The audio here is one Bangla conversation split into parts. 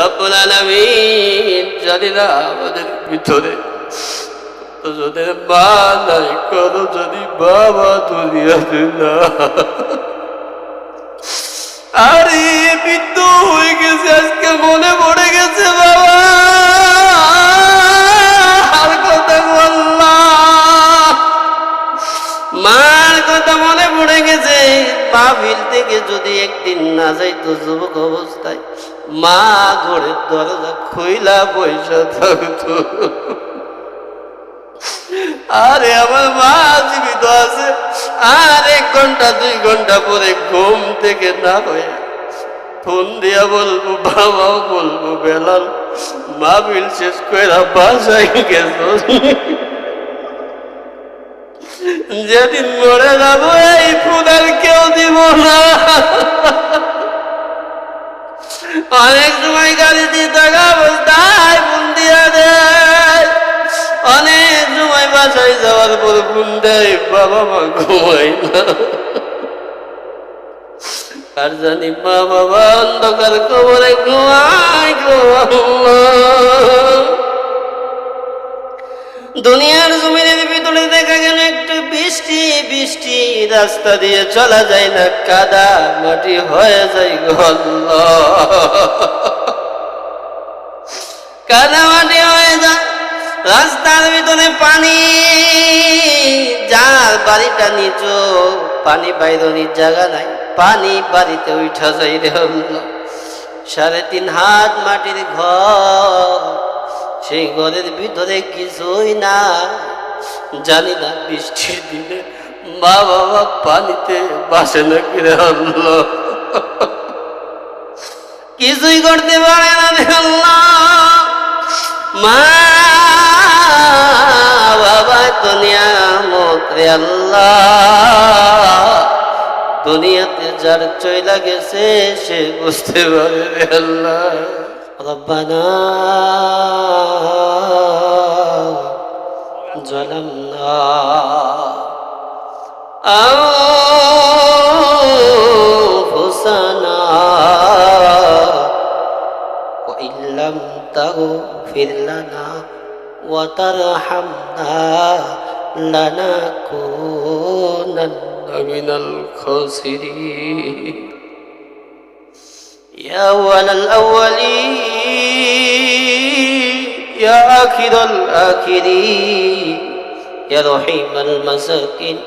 রব্বুল আলামিন জানি আমাদের ভিতরে। মা নাই করো যদি বাবা দুনিয়াতে না। আরে মৃত্যু হয়ে গেছে, আজকে মনে পড়ে গেছে বাবা। আর কথা বললাম মার কথা মনে পড়ে গেছে। মাহফিল থেকে যদি একদিন না যাইতো যুবক অবস্থায় মা ঘরের দরজা খুইলা পয়সা থাকতো। আরে আমার মা জীবিত আছে, আর এক ঘণ্টা, দুই ঘণ্টা পরে ঘুম থেকে না হয়ে ফোন দিয়া বলব, বাবাও বলব, বেলাল মাহফিল শেষ করে বাসায় গেছো। যেদিন মরে যাব, এই আর কেউ দিব না। অনেক সময় গাড়ি দিয়ে থাকা অবস্থায় ফোন দিয়া দেয় অনেক সময় বাসায় যাওয়ার পর ফোন দেয়, বাবা মা, ঘুমাই না আর জানি মা বাবা অন্ধকার কবরে ঘুমাই গো। দুনিয়ার জমিনের ভিতরে দেখা গেল একটু বৃষ্টি বৃষ্টি, রাস্তা দিয়ে চলা যায় না, কাদা মাটি হয়ে যায় গল্ল কাদা মাটি হয়ে যায়, রাস্তার ভিতরে পানি, যার বাড়িটা নিচু, পানি বাইরনির জায়গা নাই, পানি বাড়িতে উঠা যাই রে সাড়ে তিন হাত মাটির ঘর সেই ঘরের ভিতরে কিছুই না জানি না বৃষ্টির দিনে মা বাবা পানিতে বাসে না কিরে আল্লাহ কিছুই করতে পারে না আল্লাহ। মা বাবা, দুনিয়া মত রে আল্লাহ। দুনিয়াতে যার চইলা গেছে, সে বুঝতে পারে আল্লাহ। ربنا ظلمنا أنفسنا وإن لم تغفر لنا وترحمنا لنكونن من الخاسرين. يا أول الأولين يا آخر الآخرين يا رحيم المساكين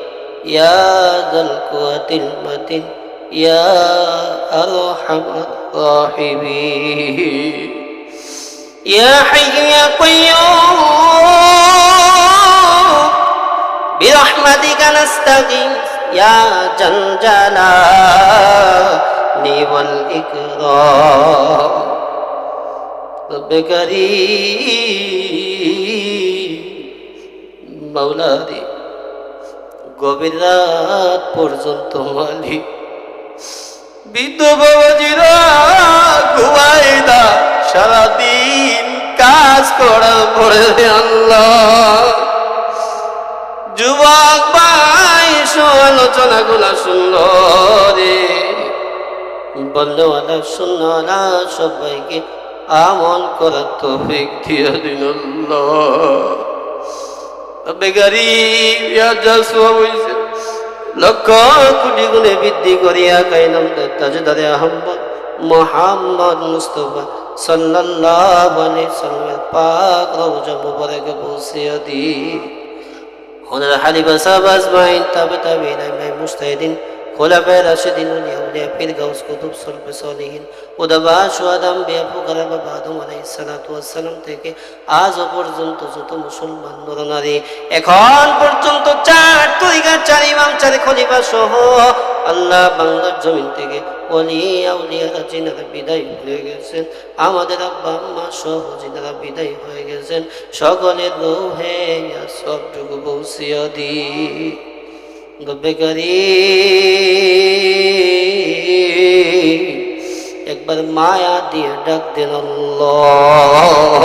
يا ذا القوة المتين يا أرحم الراحمين يا حي يا قيوم برحمتك نستغيث يا ذا الجلال والإكرام বেকারি মাওলারে, গভীর রাত পর্যন্ত মালি। বৃদ্ধ বাবাজিরা ঘুমায় না, সারাদিন কাজ করার পরে আল্লাহ। যুবক ভাই আলোচনা গুলা বন্ধু বলল আলা না, সবাইকে আমল করার তো দিয়ে দিন হয়েছে লক্ষ কোটি গুণে বৃদ্ধি করিয়া কাইলাম তাজদারে আহম্মদ মোহাম্মদ মুস্তফা সাল্লাল্লাহু আলাইহি পাক রওজা মুবারকে পৌঁছিয়া দি ওনার হালিফা সাহাব আজমাইন, তাবে তাবিন, আইমাই মুস্তাহিদিন খোলাফায়ে রাশিদিন উলিয়া উলিয়া পীর গাউস কুতুব সলফে সলিহিন উদাবা সুয়াদাম বিয়া ফুকারা ওয়াসসালাম থেকে আজ পর্যন্ত যত মুসলমান নরনারী, এখন পর্যন্ত চার তরিকা চার ইমাম, চার খলিফা সহ আল্লাহ বাংলার জমিন থেকে অলিয়া উলিয়ারা জিনারা বিদায় হয়ে গেছেন, আমাদের আব্বা আম্মা সহ বিদায় হয়ে গেছেন, সকলের রোহে সবটুকু বৌসিয়া দি বেকারি একবার মায়া দিয়ে ডাক দেন আল্লাহ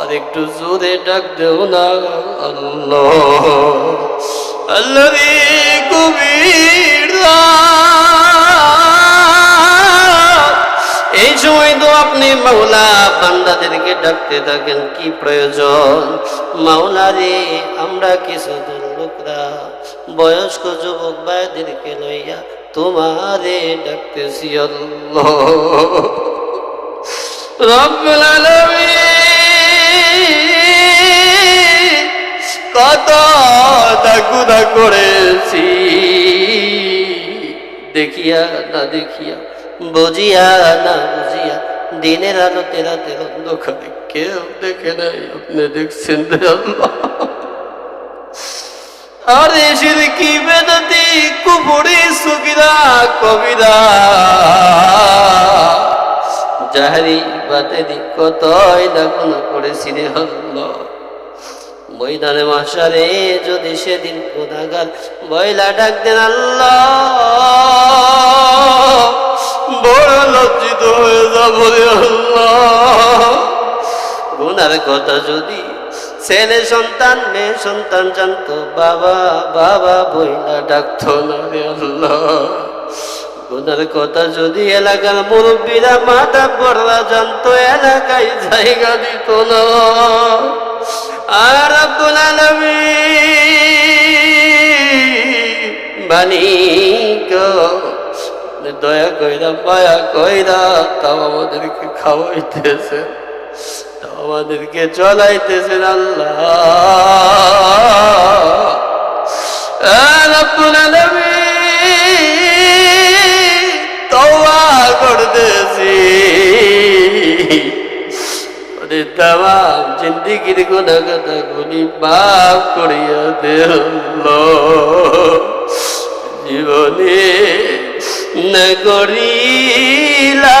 আর একটু জোরে ডাক দেও না আল্লাহ আল্লাহ রে গভীর রাত, এই সময় তো আপনি মাওলা বান্দাদেরকে ডাকতে থাকেন কি প্রয়োজন মাওলা রে আমরা কিছু লোকরা বয়স্ক যুবক ভাইদেরকে লইয়া তোমারে ডাকতেছি কত দাগুদা করেছি। দেখিয়া না দেখিয়া, বুঝিয়া না বুঝিয়া, দিনের আলোতে রাতের অন্ধকারে কেউ দেখে নাই। আপনি দেখছেন আল্লাহ। আরে শিরকি বেদতি কুপুরি সুকিরা কবিরা জাহারি বাতেরি কতই না গুণ করেছি রে আল্লাহ ময়দানে মাসারে যদি সেদিন গুণাগার বয়লা ডাক দেন আল্লাহ বড় লজ্জিত হয়ে যাব রে আল্লাহ গুনার কথা যদি ছেলে সন্তান, মেয়ে সন্তান জানতো, বাবা বাবা বইলা ডাকতো না রে আল্লাহ। গুনার কথা যদি এলাকার মুরব্বীরা মাথা পড়রা জানতো, এলাকায় জায়গা দিত না। আর আব্দুল আলমী দয়া কইরা, মায়া কইরা তাও আমাদেরকে খাওয়াইতেছে। আমাদেরকে চলাইতেছেন আল্লাহ করতেছি ওরে তামাম জিন্দিগির গুণা কথা গুলি মাফ করিয়া দে আল্লাহ। জীবনে না করিলা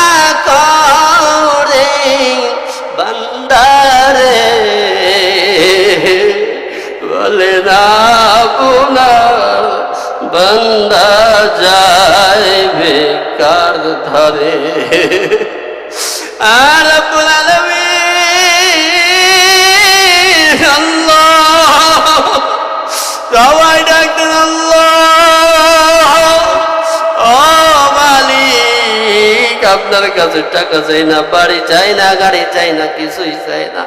কাছে টাকা চাই না, বাড়ি চাই না, গাড়ি চাই না, কিছুই চাই না।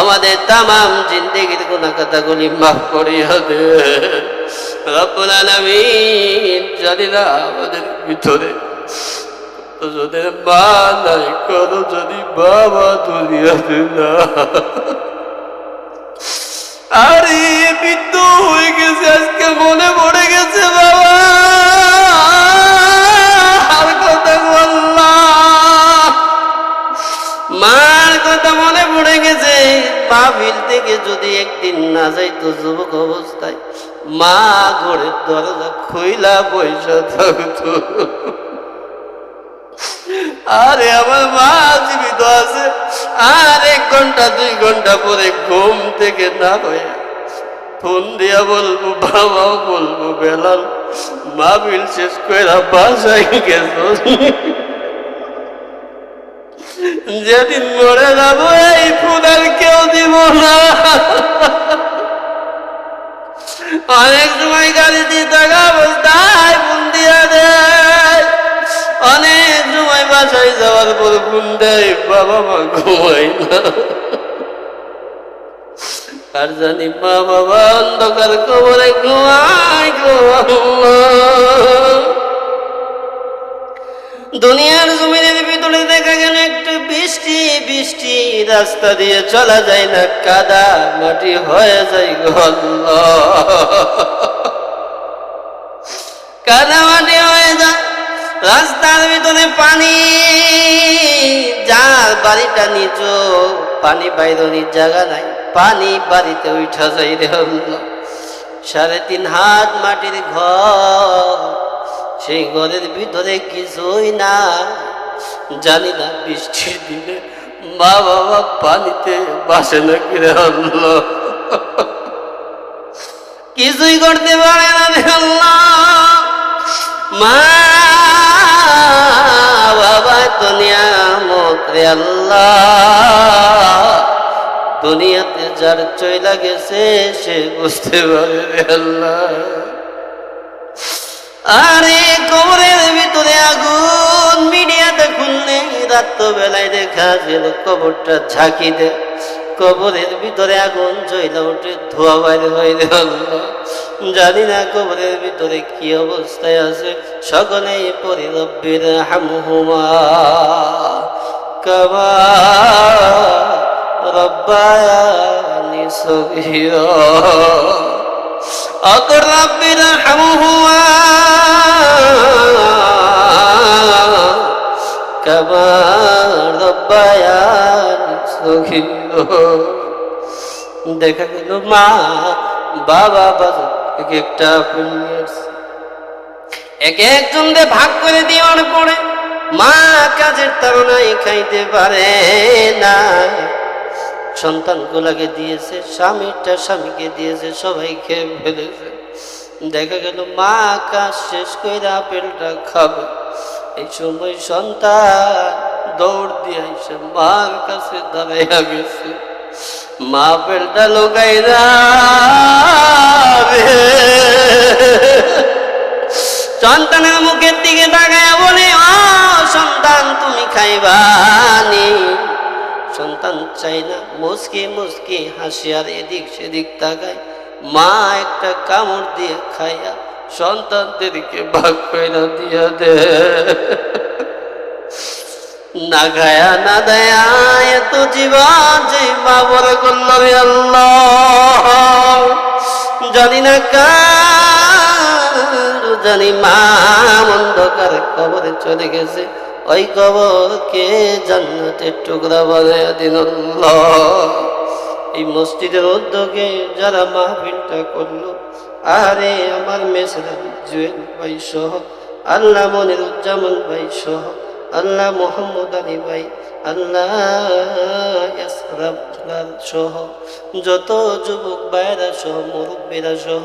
আমাদের তামাম জিন্দেগির কোন কথাগুলি মাফ করো না। আরে মৃত্যু হয়ে গেছে, আজকে মনে পড়ে গেছে বাবা। মার কথা মনে পড়ে গেছে। মা বিল থেকে যদি একদিন না যাইতো যুবক অবস্থায়, মা ঘরের দরজা খুইলা পয়সা থাকতো। আরে আমার মা জীবিত আছে, আর এক ঘণ্টা, দুই ঘণ্টা পরে ঘুম থেকে না হয়ে ফোন দিয়া বলব, বাবাও বলব, বেলাল, মা বিল শেষ করে বাসায় গেছো। যেদিন মরে যাব, এই ফোন আর কেউ দিব না। অনেক সময় গাড়ি দিয়ে অবস্থায় ফোন দিয়া দেয়। অনেক সময় বাসায় যাওয়ার পর ফোন দেয়, বাবা মা ঘুমাই না। আর জানি মা বাবা অন্ধকার কবরে ঘুমায় গো। দুনিয়ার জমিনের ভিতরে দেখা গেল একটু বৃষ্টি বৃষ্টি, রাস্তা দিয়ে চলা যায় না, কাদা মাটি হয়ে যায় গো আল্লাহ। কাদা মাটি হয়ে যায়, রাস্তার ভিতরে পানি, যার বাড়িটা নিচু, পানি বাইরনির জায়গা নাই, পানি বাড়িতে উঠা যাই রে। সাড়ে তিন হাত মাটির ঘর সেই ঘরের ভিতরে কিছুই না জানি না বৃষ্টির দিনে মা বাবা পানিতে বাসে না কিরে হলো কিছুই করতে পারে না মা বাবা, দুনিয়া মতরে আল্লাহ। দুনিয়াতে যার চইলা গেছে, সে বুঝতে পারে আল্লাহ। আরে কবরের ভিতরে আগুন, মিডিয়াতে খুললে রাত্রবেলায় দেখা গেল কবরটা ঝাঁকি দে। কবরের ভিতরে আগুন জ্বলা উঠে ধোয়া বাইরে আল্লাহ। জানি না কবরের ভিতরে কি অবস্থায় আছে, সকলেই পরি রব্বির হামহুমা। কামা রব্বায়ানি সগীরা। أقل رب ارحمهما كما ربياني صغيرا দেখা গেল মা বাবা বাজার এক একটা পুণ্যের এক একজনদের ভাগ করে দেওয়ার পরে মা কাজের তাড়নায় খাইতে পারে না সন্তানগুলাকে দিয়েছে স্বামীটা স্বামীকে দিয়েছে, সবাই খেয়ে ফেলেছে। দেখা গেল, মা কাজ শেষ করে আপেলটা খাবে। এই সময় সন্তান দৌড় দিয়ে এসে মার কাছে দাঁড়াইয়া গেছে। মা আপেলটা লোকাই সন্তানের মুখের দিকে তাকায় বলে সন্তান, তুমি খাইবানি? সন্তান চাই না। মুসকি মুসকি হাসি আর এদিক সেদিক তাকায়। মা একটা কামড় দিয়ে খাইয়া সন্তানদেরকে ভাগ করে দিয়া দে। না না দেয়া, এত জীবন যে মা বড় করল রে আল্লাহ। জানি না কার, জানি মা অন্ধকার কবরে চলে গেছে। ওই কবরকে জান্নাতের টুকরা বানায় দিন এই মসজিদের উদ্যোগে যারা মাহফিলটা করল, আরে আমার মেসরা জুয়েল ভাই সহ, আল্লাহ মনির উজ্জামান ভাই সহ, আল্লাহ মোহাম্মদ আলী ভাই, আল্লাহ সহ, যত যুবক ভাইরা সহ, মুরব্বীরা সহ,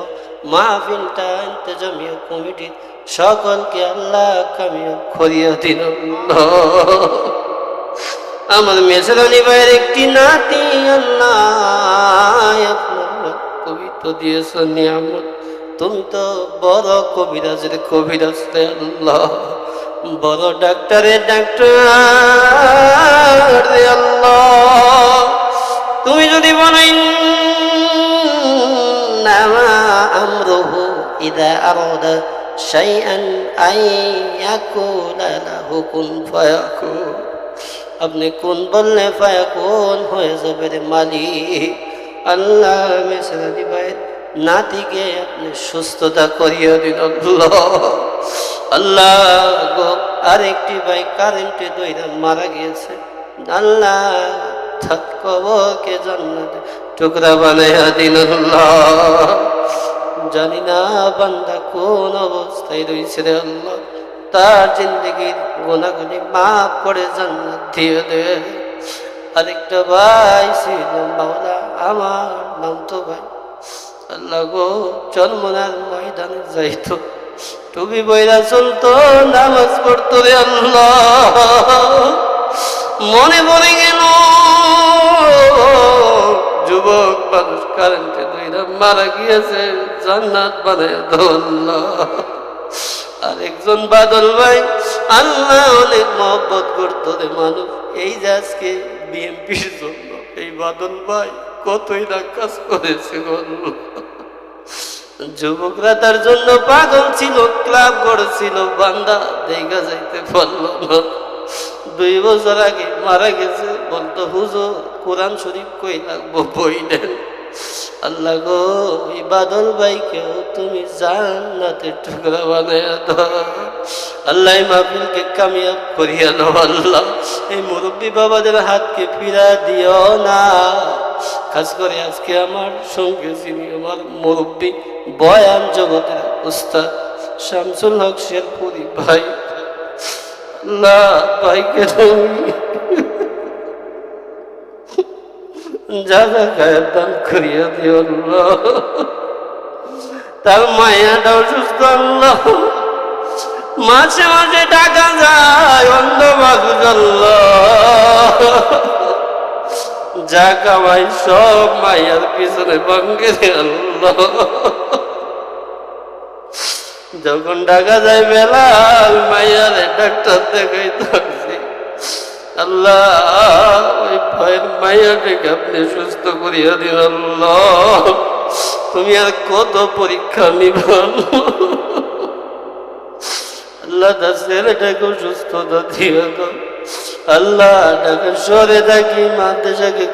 মাহফিলটা ইন্তজামিয়া কমিটির সকলকে আল্লাহ কামিয়াব করিয়া দিন আমার মেসরানি ভাইয়ের একটি নাতি আল্লাহ আপনার কবিতা দিয়েছেন, নিয়ামত। তুমি তো বড় কবিরাজের কবিরাজ আল্লাহ। বড় ডাক্তারের ডাক্তার আল্লাহ। তুমি যদি বলেন, নামা আমরুহু ইদা আরাদা আই ইয়াকুলা লাহু কুন ফায়াকুন। আপনি কোন বললে ফায়াকুন হয়ে যাবে রে মালিক। আল্লাহ মেসরানি ভাইয়ের নাতিকে আপনি সুস্থতা করিয়ে দিন আল্লাহ। গো, আরেকটি ভাই কারেন্টে দইরা মারা গিয়েছে। আল্লাহ থাক কবরকে জান্নাতে টুকরা বানাইয়া দিন জানি না, বান্দা কোন অবস্থায় রয়েছে রে আল্লাহ। তার জিন্দগির গোনাগুলি মাফ করে জান্নাত দিয়ে দে। আরেকটা ভাই ছিল মাওলা, আমার নাম তো ভাই। আল্লাহ গো চলমনার ময়দানে যাইতো টুবি বইরা চলতো, নামাজ পড়তো রে আল্লাহ। মনে পড়ে গেল যুবক মানুষ কারেন্টে দুইরা মারা গিয়েছে, জান্নাত বানায় আল্লাহ। আরেকজন বাদল ভাই, আল্লাহ অনেক মহব্বত করতো রে মানুষ। এই যে আজকে বিএমপির জন্য, এই বাদল ভাই কতই না কাজ করেছে যুবকরা তার জন্য পাগল ছিল, ক্লাব করেছিল বান্দা দেখা যাইতে পারল না। দুই বছর আগে মারা গেছে বলতো হুজুর, কোরআন শরীফ কই লাগবো, বই নেন। আল্লাহ গো এই বাদল ভাইকেও তুমি জান্নাতে টুকরা বানায় আল্লাহ মাহফিলকে কামিয়াব করিয়া দাও আল্লাহ। এই মুরব্বী বাবাদের হাতকে ফিরা দিও না। খাস করে আজকে আমার সঙ্গে যিনি আমার মুরব্বী, বয়ান জগতের উস্তাদ শামসুল হক শেরপুরি ভাই। না ভাইকে তুমি যা যা গায়ের তার মায়াটাও সুস্থ আল্লাহ। মাঝে মাঝে টাকা যায় অন্ধ আল্লাহ যা কামাই সব মাইয়ার পিছনে ভঙ্গে আল্লাহ। যখন ঢাকা যায় বেলাল মাইয়ারে ডাক্তার দেখাইতে। আসি আল্লাহ, ওই আপনি সুস্থ করিয়া তুমি আর কত পরীক্ষা আল্লাহ আল্লাহ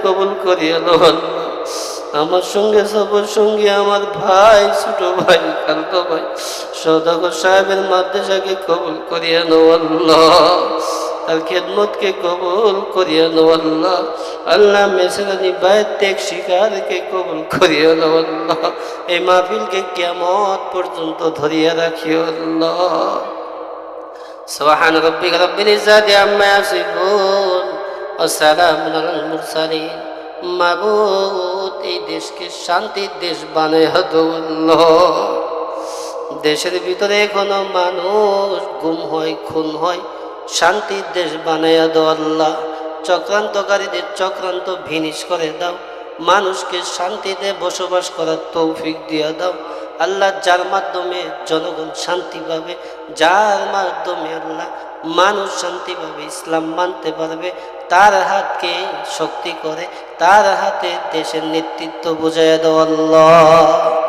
কবুল করিয়া আমার সঙ্গে সবর সঙ্গে, আমার ভাই, ছোট ভাই খালতো ভাই, সদাগর সাহেবের মাদ্রাসাকে কবুল করিয়া নাও, আল্লাহ। তার খেদমতকে কবুল করিয়া নাও আল্লাহ আল্লাহ মেসরানি বাইর ত্যাগ শিকারকে কবুল করিয়া নাও আল্লাহ এই মাহফিলকে কেমত পর্যন্ত ধরিয়া রাখিও আল্লাহ سبحان ربك رب العزة عما يصفون والسلام على المرسلين মাবুদ এই দেশকে শান্তির দেশ বানায় হতো দেশের ভিতরে এখনো মানুষ গুম হয় খুন হয় শান্তির দেশ বানাইয়া দাও আল্লাহ। চক্রান্তকারীদের চক্রান্ত ভিনিশ করে দাও। মানুষকে শান্তিতে বসবাস করার তৌফিক দিয়া দাও। আল্লাহ, যার মাধ্যমে জনগণ শান্তি পাবে, যার মাধ্যমে আল্লাহ মানুষ শান্তি পাবে, ইসলাম মানতে পারবে, তার হাতকে শক্তি করে, তার হাতে দেশের নেতৃত্ব বুঝাইয়া দাও আল্লাহ।